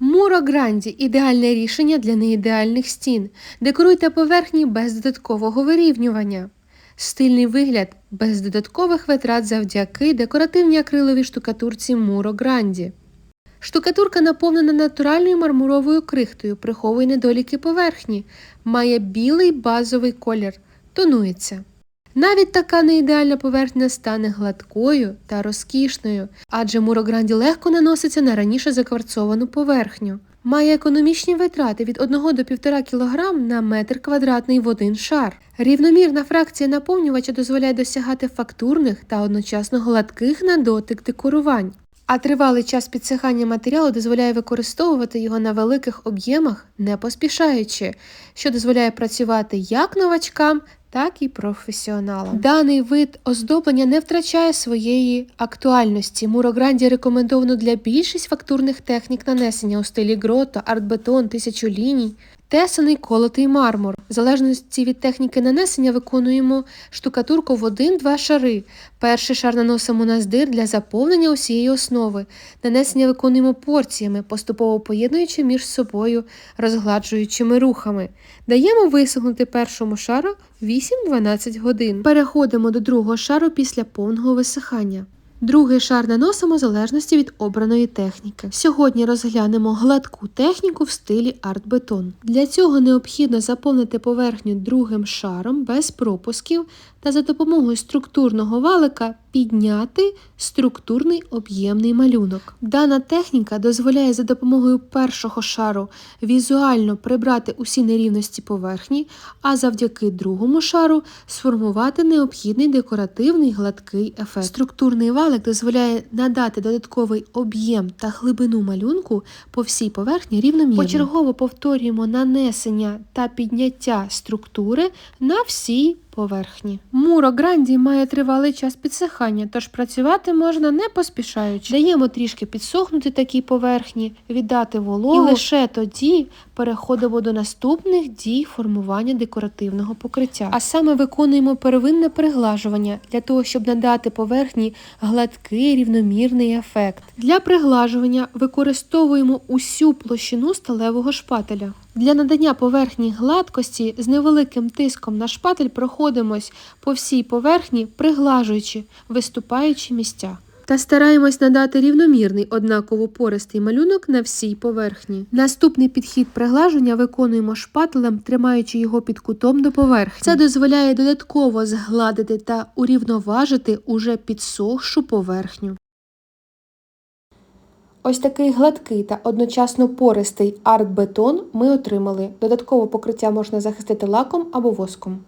Муро Гранді ідеальне рішення для неідеальних стін. Декоруйте поверхні без додаткового вирівнювання. Стильний вигляд без додаткових витрат завдяки декоративній акриловій штукатурці Муро Гранді. Штукатурка наповнена натуральною мармуровою крихтою, приховує недоліки поверхні, має білий базовий колір, тонується. Навіть така неідеальна поверхня стане гладкою та розкішною, адже мурогранді легко наноситься на раніше закварцовану поверхню. Має економічні витрати від 1 до 1,5 кг на метр квадратний в один шар. Рівномірна фракція наповнювача дозволяє досягати фактурних та одночасно гладких на дотик декорувань. А тривалий час підсихання матеріалу дозволяє використовувати його на великих об'ємах, не поспішаючи, що дозволяє працювати як новачкам, так і професіоналам. Даний вид оздоблення не втрачає своєї актуальності. Мурогранді рекомендовано для більшість фактурних технік нанесення у стилі грото, артбетон, тисячу ліній. Тесаний колотий мармур. В залежності від техніки нанесення виконуємо штукатурку в один-два шари. Перший шар наносимо на здир для заповнення усієї основи. Нанесення виконуємо порціями, поступово поєднуючи між собою розгладжуючими рухами. Даємо висохнути першому шару 8-12 годин. Переходимо до другого шару після повного висихання. Другий шар наносимо в залежності від обраної техніки. Сьогодні розглянемо гладку техніку в стилі арт-бетон. Для цього необхідно заповнити поверхню другим шаром без пропусків та за допомогою структурного валика підняти структурний об'ємний малюнок. Дана техніка дозволяє за допомогою першого шару візуально прибрати усі нерівності поверхні, а завдяки другому шару сформувати необхідний декоративний гладкий ефект. Структурний валик дозволяє надати додатковий об'єм та глибину малюнку по всій поверхні рівномірно. Почергово повторюємо нанесення та підняття структури на всій поверхні. Муро Гранді має тривалий час підсихання, тож працювати можна не поспішаючи. Даємо трішки підсохнути такій поверхні, віддати вологу і лише тоді переходимо до наступних дій формування декоративного покриття. А саме виконуємо первинне приглажування для того, щоб надати поверхні гладкий рівномірний ефект. Для приглажування використовуємо усю площину сталевого шпателя. Для надання поверхні гладкості з невеликим тиском на шпатель проходимось по всій поверхні, приглажуючи виступаючі місця. Та стараємось надати рівномірний однаково пористий малюнок на всій поверхні. Наступний підхід приглаження виконуємо шпателем, тримаючи його під кутом до поверхні. Це дозволяє додатково згладити та урівноважити уже підсохшу поверхню. Ось такий гладкий та одночасно пористий арт-бетон ми отримали. Додатково покриття можна захистити лаком або воском.